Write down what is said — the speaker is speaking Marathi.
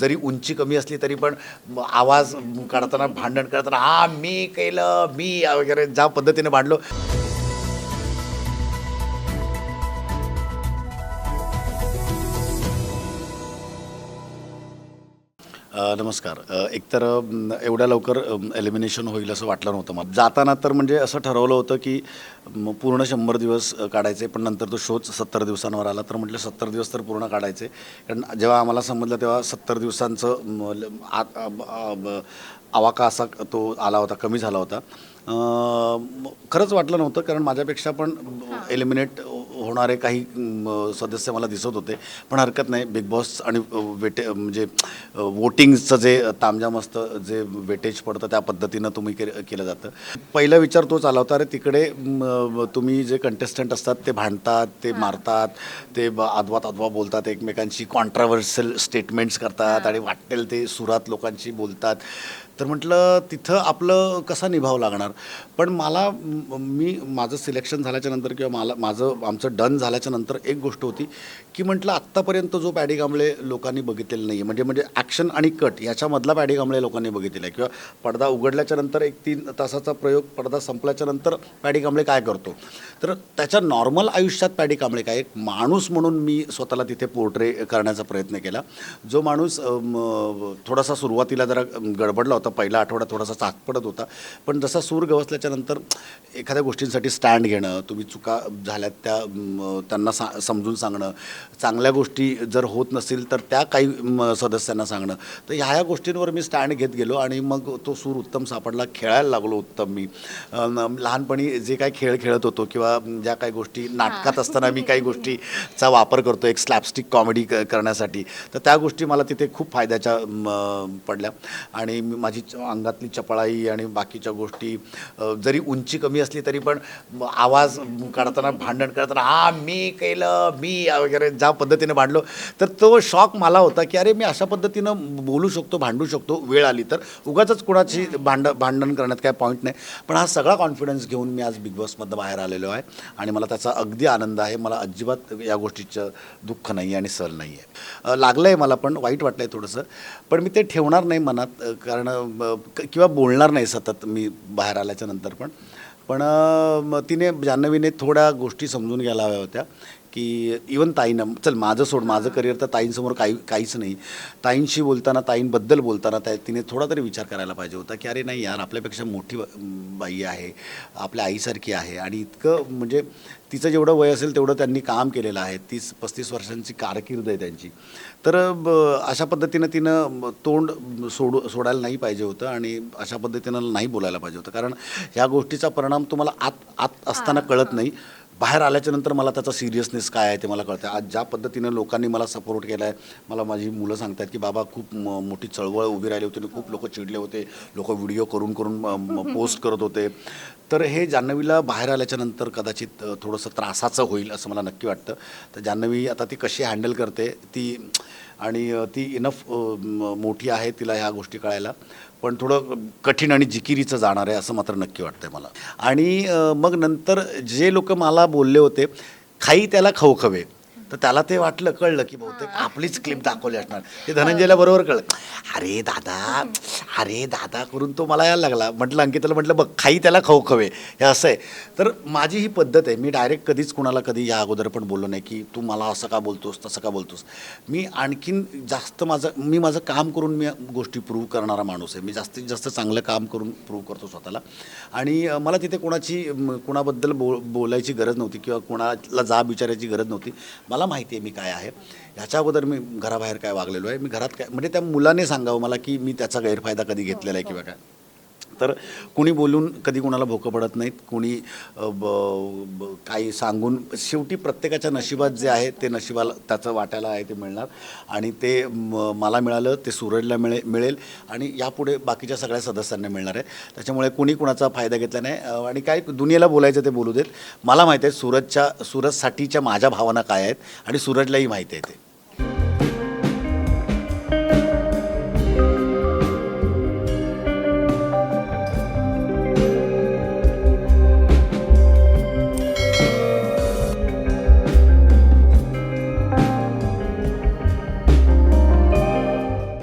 जरी उंची कमी असली तरी पण आवाज काढताना भांडण करताना हा मी केलं मी वगैरे ज्या पद्धतीने भांडलो. नमस्कार. एकतर एवढ्या लवकर एलिमिनेशन होईल असं वाटलं नव्हतं मला. जाताना तर म्हणजे असं ठरवलं होतं की पूर्ण शंभर दिवस काढायचे पण नंतर तो शोच सत्तर दिवसांवर आला. तर म्हटलं सत्तर दिवस तर पूर्ण काढायचे. कारण जेव्हा आम्हाला समजलं तेव्हा सत्तर दिवसांचं आवाका असा तो आला होता कमी झाला होता. खरंच वाटलं नव्हतं कारण माझ्यापेक्षा पण एलिमिनेट होणारे काही सदस्य मला दिसत होते. पण हरकत नाही. बिग बॉस आणि वेटे म्हणजे वोटिंगचं जे तामजाम असतं जे वेटेज पडतं त्या पद्धतीनं तुम्ही के केलं जातं. पहिला विचार तोच आला होता अरे तिकडे तुम्ही जे कंटेस्टंट असतात ते भांडतात ते मारतात ते आदवा तादवा बोलतात एकमेकांशी कॉन्ट्राव्हर्सल स्टेटमेंट्स करतात आणि वाटेल ते सुरात लोकांशी बोलतात. तर म्हटलं तिथं आपलं कसा निभाव लागणार? पण मला मी माझं सिलेक्शन झाल्याच्यानंतर किंवा मला माझं आमचं डन झाल्याच्यानंतर एक गोष्ट होती की म्हटलं आत्तापर्यंत जो पॅडी कांबळे लोकांनी बघितलेला नाही आहे म्हणजे म्हणजे ॲक्शन आणि कट याच्यामधला पॅडी कांबळे लोकांनी बघितलेला आहे. किंवा पडदा उघडल्याच्या नंतर एक तीन तासाचा प्रयोग पडदा संपल्याच्या नंतर पॅडी कांबळे काय करतो? तर त्याच्या नॉर्मल आयुष्यात पॅडी कांबळे काय? एक माणूस म्हणून मी स्वतःला तिथे पोर्ट्रे करण्याचा प्रयत्न केला. जो माणूस थोडासा सुरुवातीला जरा गडबडला होता पहिला आठवडा थोडासा चाकपडत होता. पण जसा सूर गवसल्याच्या नंतर एखाद्या गोष्टींसाठी स्टँड घेणं तुम्ही चुका झाल्यात त्या त्यांना सा समजून सांगणं चांगल्या गोष्टी जर होत नसतील तर त्या काही सदस्यांना सांगणं. तर ह्या ह्या गोष्टींवर मी स्टँड घेत गेलो आणि मग तो सूर उत्तम सापडला. खेळायला लागलो उत्तम मी. लहानपणी जे काही खेळ खेळत होतो किंवा ज्या काही गोष्टी नाटकात असताना मी काही गोष्टीचा वापर करतो एक स्लॅपस्टिक कॉमेडी करण्यासाठी. तर त्या गोष्टी मला तिथे खूप फायद्याच्या पडल्या. आणि मी- माझी च- अंगातली चपळाई आणि बाकीच्या गोष्टी जरी उंची कमी असली तरी पण आवाज काढताना भांडण करताना हा मी केलं मी वगैरे ज्या पद्धतीने भांडलो तर तो शॉक मला होता की अरे मी अशा पद्धतीनं बोलू शकतो भांडू शकतो वेळ आली तर. उगाच कुणाची भांड भांडण करण्यात काय पॉईंट नाही. पण हा सगळा कॉन्फिडन्स घेऊन मी आज बिग बॉसमधनं बाहेर आलेलो आहे आणि मला त्याचा अगदी आनंद आहे. मला अजिबात या गोष्टीचं दुःख नाही आहे आणि सर नाही आहे लागलं आहे मला पण वाईट वाटलं आहे थोडंसं पण मी ते ठेवणार नाही मनात कारण किंवा बोलणार नाही सतत मी बाहेर आल्याच्यानंतर पण. पण तिने जान्हवीने थोड्या गोष्टी समजून घ्यायला हव्या होत्या. की इवन ताईनं चल माझं सोड माझं करिअर तर ताईंसमोर काही काहीच नाही. ताईंशी बोलताना ताईंबद्दल बोलताना त्या तिने थोडा तरी विचार करायला पाहिजे होता की अरे नाही यार आपल्यापेक्षा मोठी बाई आहे आपल्या आईसारखी आहे आणि इतकं म्हणजे तिचं जेवढं वय असेल तेवढं त्यांनी काम केलेलं आहे. तीस पस्तीस वर्षांची कारकीर्द आहे त्यांची. तर ब- अशा पद्धतीनं तिनं तोंड सोडू सोडायला नाही पाहिजे होतं आणि अशा पद्धतीनं नाही बोलायला पाहिजे होतं. कारण ह्या गोष्टीचा परिणाम तुम्हाला आत आत असताना कळत नाही. बाहेर आल्याच्यानंतर मला त्याचा सिरियसनेस काय आहे ते मला कळतं आज ज्या पद्धतीनं लोकांनी मला सपोर्ट केला आहे मला माझी मुलं सांगतात की बाबा खूप मोठी चळवळ उभी राहिली होती आणि खूप लोक चिडले होते. लोक व्हिडिओ करून करून पोस्ट करत होते. तर हे जान्हवीला बाहेर आल्याच्यानंतर कदाचित थोडंसं त्रासाचं होईल असं मला नक्की वाटतं. तर जान्हवी आता ती कशी हँडल करते ती आणि ती इनफ मोठी आहे तिला ह्या गोष्टी कळायला. पण थोडं कठीण आणि जिकिरीचं जाणार आहे असं मात्र नक्की वाटतं आहे मला. आणि मग नंतर जे लोक मला बोलले होते खाई त्याला खवखवे. तर त्याला ते वाटलं कळलं की बहुतेक आपलीच क्लिप दाखवली असणार. ते धनंजयला बरोबर कळलं. अरे दादा अरे दादा करून तो मला यायला लागला. म्हटलं अंकिताला म्हटलं बघ खाई त्याला खवखवे. हे असं आहे. तर माझी ही पद्धत आहे. मी डायरेक्ट कधीच कुणाला कधी या अगोदर पण बोललो नाही की तू मला असं का बोलतोस तसं का बोलतोस? मी आणखीन जास्त माझं मी माझं काम करून मी गोष्टी प्रूव्ह करणारा माणूस आहे. मी जास्तीत जास्त चांगलं काम करून प्रूव्ह करतो स्वतःला. आणि मला तिथे कोणाची कोणाबद्दल बो बोलायची गरज नव्हती किंवा कोणाला जाब विचारायची गरज नव्हती. मला माहिती आहे मी काय आहे. ह्याच्या अगोदर मी घराबाहेर काय वागलेलो आहे. मी घरात काय म्हणजे त्या मुलाने सांगावं मला की मी त्याचा गैरफायदा कधी घेतलेला आहे किंवा काय. तर कुणी बोलून कधी कुणाला भोकं पडत नाहीत कुणी ब- ब- काही सांगून शेवटी प्रत्येकाच्या नशिबात जे आहे ते नशिबाला त्याचं वाटायला आहे ते मिळणार. आणि ते मला मिळालं ते सूरजला मिळे मिळेल आणि यापुढे बाकीच्या सगळ्या सदस्यांना मिळणार आहे. त्याच्यामुळे कुणी कुणाचा फायदा घेतला नाही. आणि काय दुनियेला बोलायचं ते बोलू देत. मला माहिती आहे सूरजच्या सूरजसाठीच्या माझ्या भावना काय आहेत आणि सूरजलाही माहिती आहे ते.